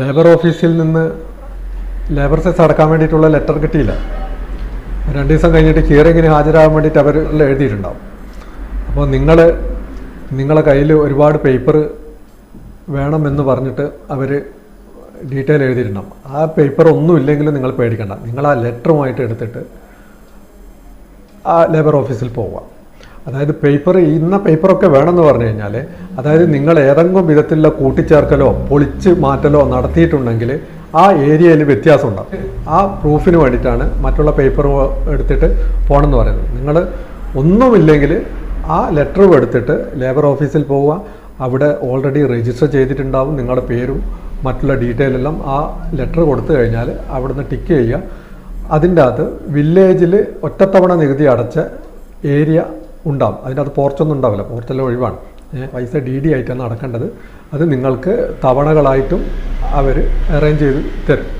Labour ഓഫീസിൽ നിന്ന് labour cess അടക്കാൻ വേണ്ടിയിട്ടുള്ള ലെറ്റർ കിട്ടിയില്ല. രണ്ട് ദിവസം കഴിഞ്ഞിട്ട് ഹിയറിങ്ങിന് ഹാജരാകാൻ വേണ്ടിയിട്ട് അവർ എഴുതിയിട്ടുണ്ടാവും. അപ്പോൾ നിങ്ങൾ നിങ്ങളെ കയ്യിൽ ഒരുപാട് പേപ്പർ വേണമെന്ന് പറഞ്ഞിട്ട് അവർ ഡീറ്റെയിൽ എഴുതിയിട്ടുണ്ടാവും. ആ പേപ്പർ ഒന്നും ഇല്ലെങ്കിലും നിങ്ങൾ പേടിക്കണ്ട. നിങ്ങൾ ആ ലെറ്ററുമായിട്ട് എടുത്തിട്ട് ആ ലേബർ ഓഫീസിൽ പോവുക. അതായത് പേപ്പർ ഇന്ന പേപ്പറൊക്കെ വേണമെന്ന് പറഞ്ഞു കഴിഞ്ഞാൽ അതായത് നിങ്ങൾ ഏതെങ്കിലും വിധത്തിലുള്ള കൂട്ടിച്ചേർക്കലോ പൊളിച്ച് മാറ്റലോ നടത്തിയിട്ടുണ്ടെങ്കിൽ ആ ഏരിയയിൽ വ്യത്യാസം ഉണ്ടാവും ആ പ്രൂഫിന് വേണ്ടിയിട്ടാണ് മറ്റുള്ള പേപ്പർ എടുത്തിട്ട് പോകണമെന്ന് പറയുന്നത്. നിങ്ങൾ ഒന്നുമില്ലെങ്കിൽ ആ ലെറ്റർ എടുത്തിട്ട് ലേബർ ഓഫീസിൽ പോവുക. അവിടെ ഓൾറെഡി രജിസ്റ്റർ ചെയ്തിട്ടുണ്ടാവും. നിങ്ങളുടെ പേരും മറ്റുള്ള ഡീറ്റെയിൽ എല്ലാം ആ ലെറ്റർ കൊടുത്തു കഴിഞ്ഞാൽ അവിടുന്ന് ടിക്ക് ചെയ്യുക. അതിന്റെ അകത്ത് വില്ലേജിൽ ഒറ്റത്തവണ നികുതി അടച്ച ഏരിയ ഉണ്ടാവും. അതിന്റെ അകത്ത് പോർച്ചൊന്നും ഉണ്ടാവില്ല. പോർച്ചെല്ലാം ഒഴിവാണ്. പൈസ ഡി ഡി ആയിട്ടാണ് അടക്കേണ്ടത്. അത് നിങ്ങൾക്ക് തവണകളായിട്ടും അവർ അറേഞ്ച് ചെയ്ത് തരും.